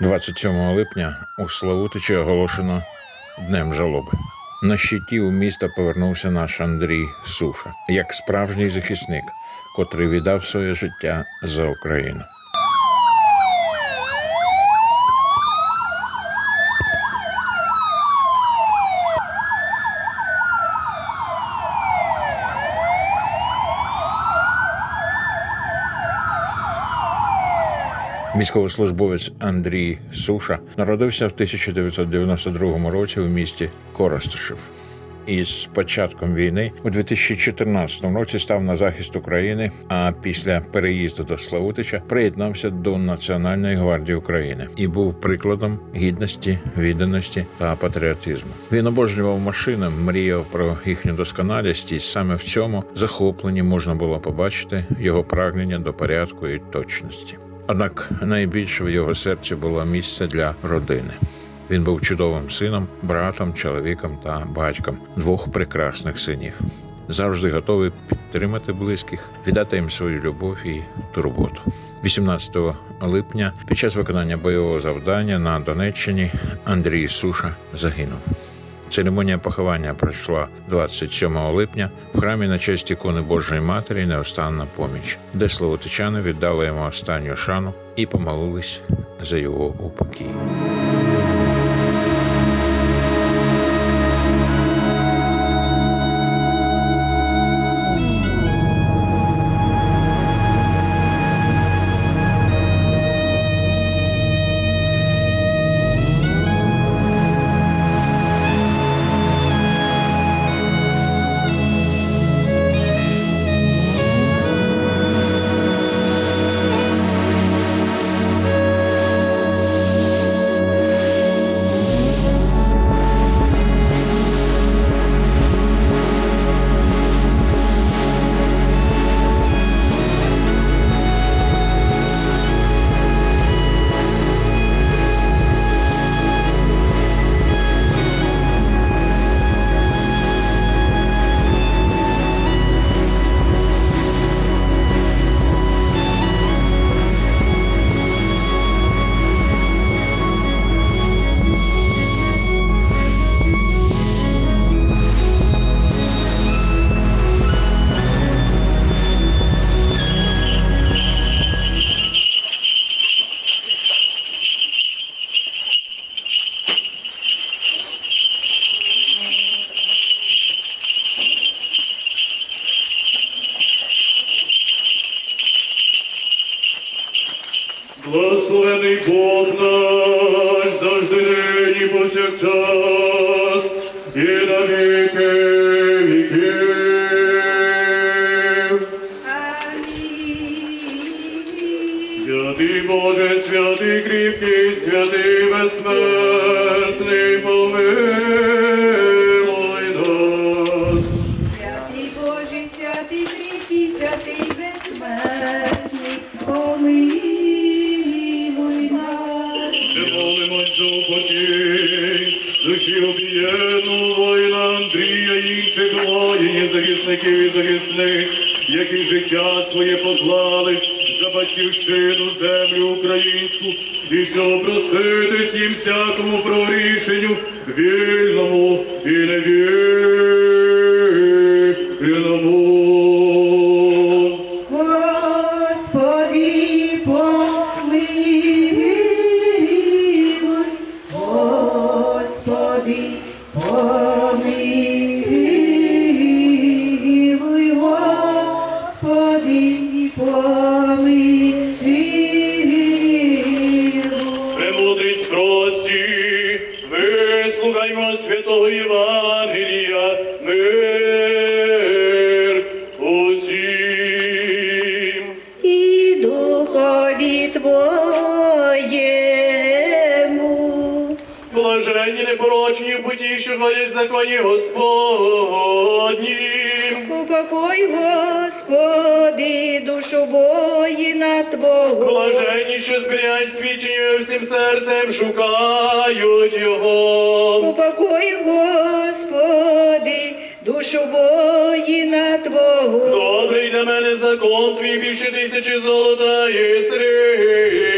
27 липня у Славутичі оголошено Днем жалоби. На щиті у міста повернувся наш Андрій Суша як справжній захисник, котрий віддав своє життя за Україну. Військовослужбовець Андрій Суша народився в 1992 році у місті Коростишев. І з початком війни у 2014 році став на захист України. А після переїзду до Славутича приєднався до Національної гвардії України і був прикладом гідності, відданості та патріотизму. Він обожнював машини, мріяв про їхню досконалість, і саме в цьому захопленні можна було побачити його прагнення до порядку і точності. Однак найбільше в його серці було місце для родини. Він був чудовим сином, братом, чоловіком та батьком двох прекрасних синів. Завжди готовий підтримати близьких, віддати їм свою любов і турботу. 18 липня під час виконання бойового завдання на Донеччині Андрій Суша загинув. Церемонія поховання пройшла 27 липня в храмі на честь ікони Божої Матері Неостанна поміч, де словотичани віддали йому останню шану і помолились за його упокій. Повсякчас, захисників які життя своє поклали за батьківщину, землю українську, і щоб простити всім всякому прорішенню, вільному і невільному. Вислухаймо святого Євангелія, мир усім. і духові Твоєму. Блаженні непорочні в путі, що ходять в законі Господні. Упокой, Господи, Блаженні, що зберігають свідчення всім серцем шукають його. Упокой, Господи, душу воїна Твого. Добрий для мене закон твій більше тисячі золота і срібла.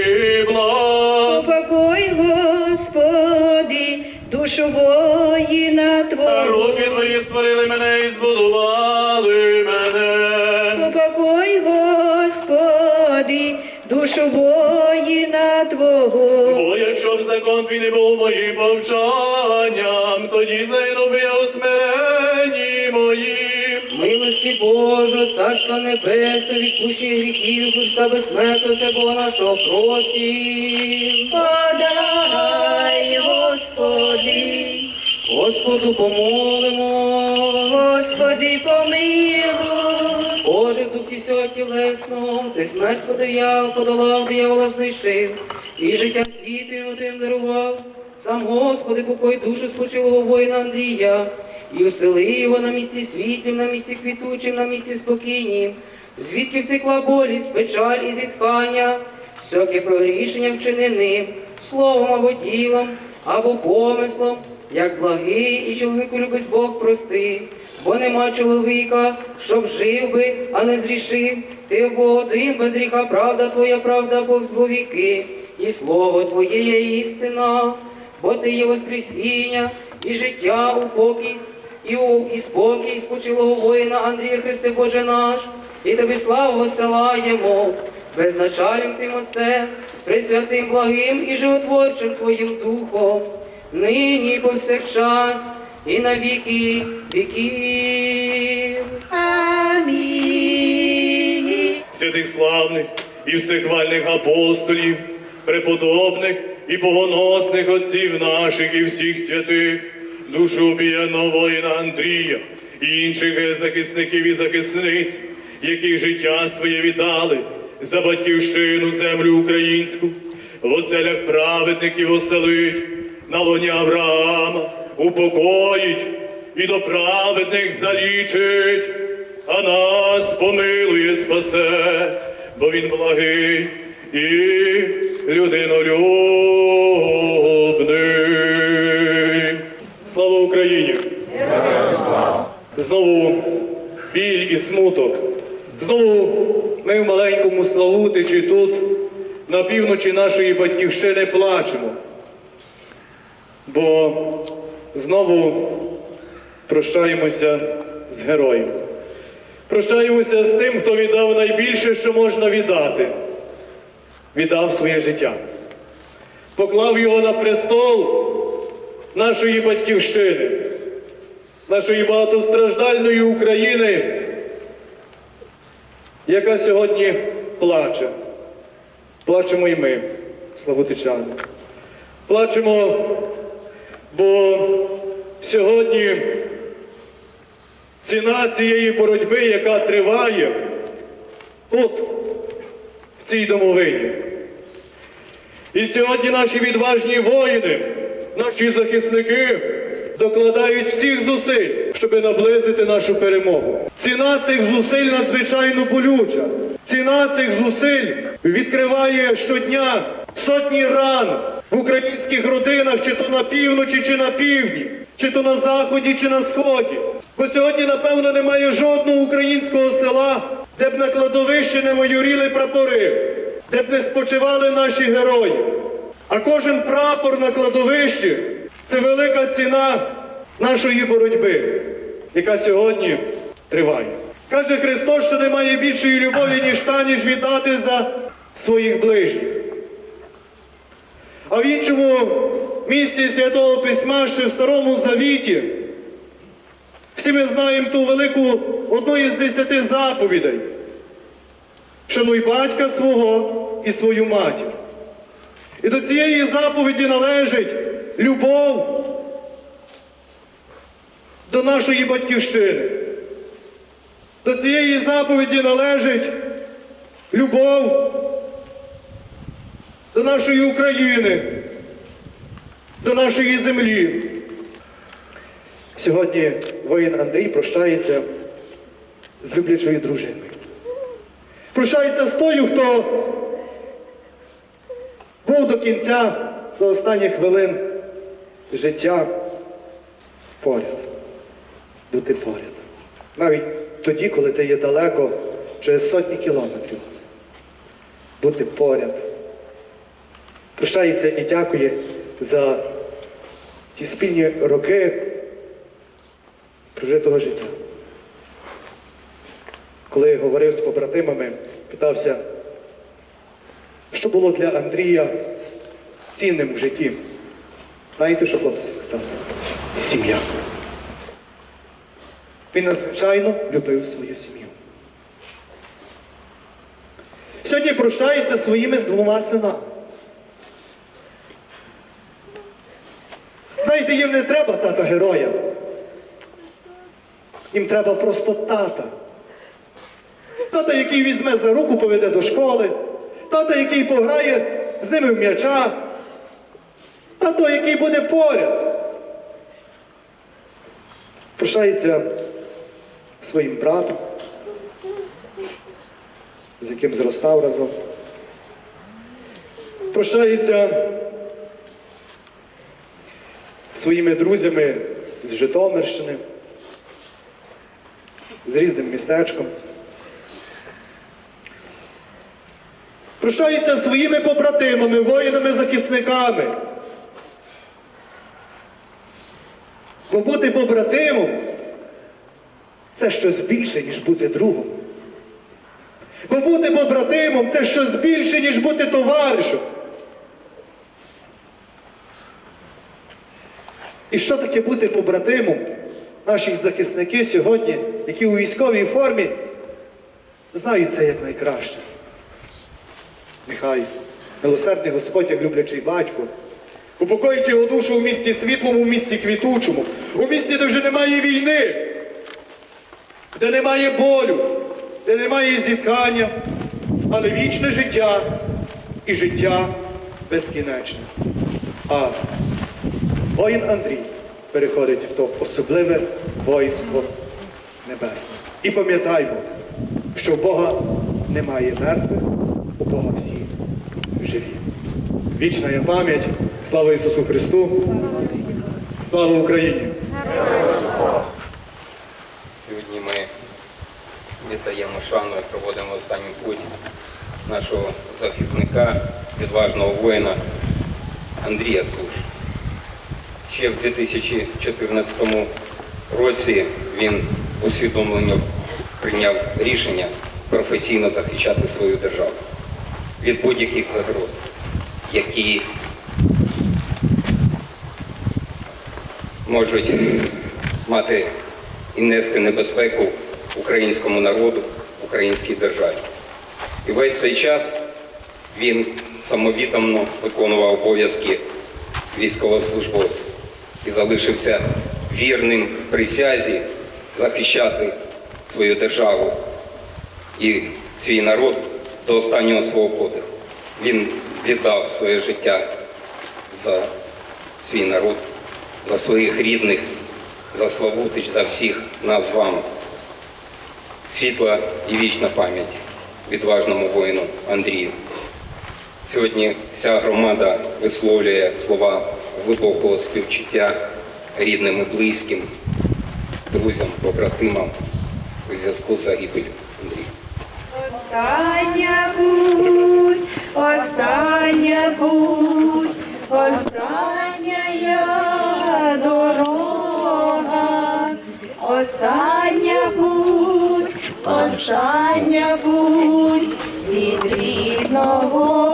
Душу воїна Твого. Бо якщо б закон твій не був моїм повчанням, тоді зайду б я у смиренні моїм. Милості Божа, царства небесне, відпущення гріхів, Христа безсмертно, це Бога нашого просім. Подай, Господи, Господу помолимо, Господи, помилуй. Боже, духі всього тілесного, ти смерть подаяв, подолав, диявола знищив, і життя світу йому тим дарував. Сам Господи, покой душу спочилого воїна Андрія, і усели його на місці світлім, на місці квітучим, на місці спокійнім, звідки втекла болість, печаль і зітхання, всяке прогрішення вчинене, словом або ділом, або помислом, як благий і чоловіку любить Бог прости, бо нема чоловіка, щоб жив би, а не зрішив. Ти Бог один без гріха, правда твоя, правда по віки, і слово Твоє є істина, бо ти є Воскресіння і життя у покій, і, у, і спокій спочилого воїна Андрія Христе Боже наш, і тобі славу посилаємо, безначалім тим осе, присвятим благим і животворчим Твоїм духом, нині повсякчас, і на віки віків. Амінь. святих славних і всехвальних апостолів, преподобних і богоносних отців наших і всіх святих, душу обієнного воїна Андрія і інших захисників і захисниць, які життя своє віддали за батьківщину землю українську, в оселях праведників оселить, на лоні Авраама упокоїть і до праведних залічить а нас помилує, спасе, бо він благий і людинолюбний. Слава Україні! Знову біль і смуток. Знову ми в маленькому Славутичі тут, на півночі нашої батьківщини, плачемо. Бо знову прощаємося з героєм. Прощаємося з тим, хто віддав найбільше, що можна віддати. Віддав своє життя. Поклав його на престол нашої батьківщини, нашої багатостраждальної України, яка сьогодні плаче. Плачемо і ми, славутичани. Плачемо, бо сьогодні ціна цієї боротьби, яка триває тут, в цій домовині. І сьогодні наші відважні воїни, наші захисники докладають всіх зусиль, щоб наблизити нашу перемогу. Ціна цих зусиль надзвичайно болюча. Ціна цих зусиль відкриває щодня сотні ран в українських родинах, чи то на півночі, чи на півдні, чи то на заході, чи на сході. Бо сьогодні, напевно, немає жодного українського села, де б на кладовищі не майоріли прапори, де б не спочивали наші герої. А кожен прапор на кладовищі це велика ціна нашої боротьби, яка сьогодні триває. Каже Христос, що немає більшої любові, ніж та, ніж віддати за своїх ближніх. А в іншому місці Святого Письма, ще в Старому Завіті, всі ми знаємо ту велику одну із десяти заповідей. Шануй батька свого і свою матір. І до цієї заповіді належить любов до нашої батьківщини. До цієї заповіді належить любов до нашої України, до нашої землі. Сьогодні воїн Андрій прощається з люблячою дружиною. Прощається з тою, хто був до кінця, до останніх хвилин життя поряд, бути поряд. Навіть тоді, коли ти є далеко, через сотні кілометрів. Бути поряд. Прощається і дякує за ті спільні роки прожитого життя. Коли говорив з побратимами, питався, що було для Андрія цінним в житті. Знаєте, що хлопці сказали? Сім'я. Він надзвичайно любив свою сім'ю. Сьогодні прощається своїми з двома синами. Знаєте, їм не треба тата героя. Їм треба просто тата. Тата, який візьме за руку, поведе до школи, тата, який пограє з ними в м'яча, тато, який буде поряд. Прощається своїм братом, з яким зростав разом. Прощається своїми друзями з Житомирщини, з різним містечком. Прощається своїми побратимами, воїнами-захисниками. Бо бути побратимом це щось більше, ніж бути другом. Бо бути побратимом це щось більше, ніж бути товаришем. І що таке бути побратимом? Наші захисники сьогодні, які у військовій формі, знають це як найкраще. Нехай милосердний Господь, як люблячий батько, упокоїть його душу у місті світлому, у місті квітучому, у місті, де вже немає війни, де немає болю, де немає зіткання, але вічне життя і життя безкінечне. А воїн Андрій переходить в то особливе воїнство небесне. І пам'ятаймо, що в Бога немає мертвих, у Бога всі живі. Вічна є пам'ять. Слава Ісусу Христу! Слава Україні! Сьогодні ми віддаємо шану і проводимо останню путь нашого захисника, відважного воїна Андрія Суш. Ще в 2014 році він усвідомлено прийняв рішення професійно захищати свою державу від будь-яких загроз, які можуть мати і нести небезпеку українському народу, українській державі. І весь цей час він самовіддано виконував обов'язки військовослужбовця і залишився вірним присязі захищати свою державу і свій народ до останнього свого подиху. Він віддав своє життя за свій народ, за своїх рідних, за Славутич, за всіх нас з вами. Світла і вічна пам'ять відважному воїну Андрію. Сьогодні вся громада висловлює слова глибокого співчуття рідним і близьким, друзям, побратимам у зв'язку з загибелью Андрія. Остання путь, остання путь, остання я дорога, остання путь, остання путь від рідного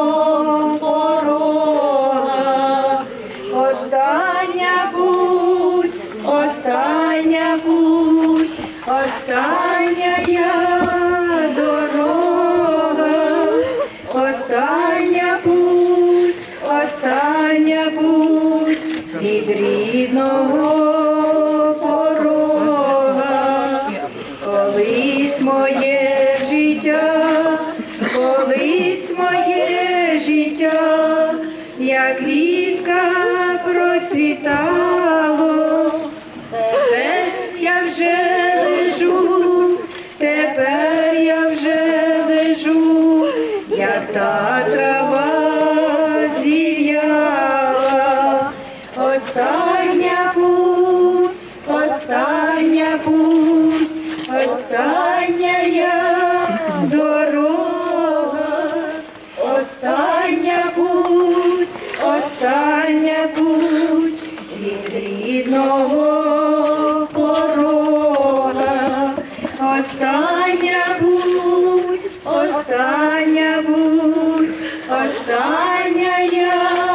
ಸೀತಾ Остання будь, остання будь, остання я.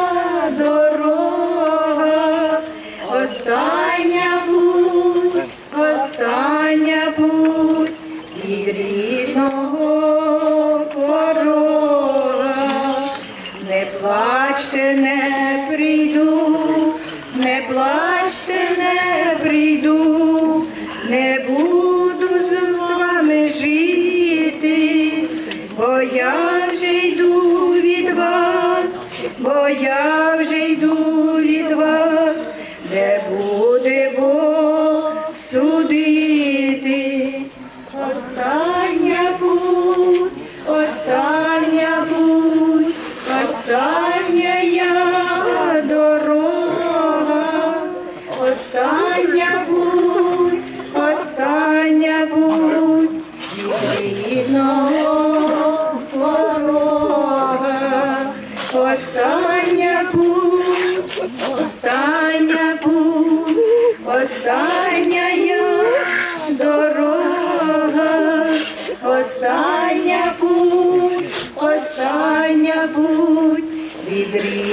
бо я вже йду від вас. anybody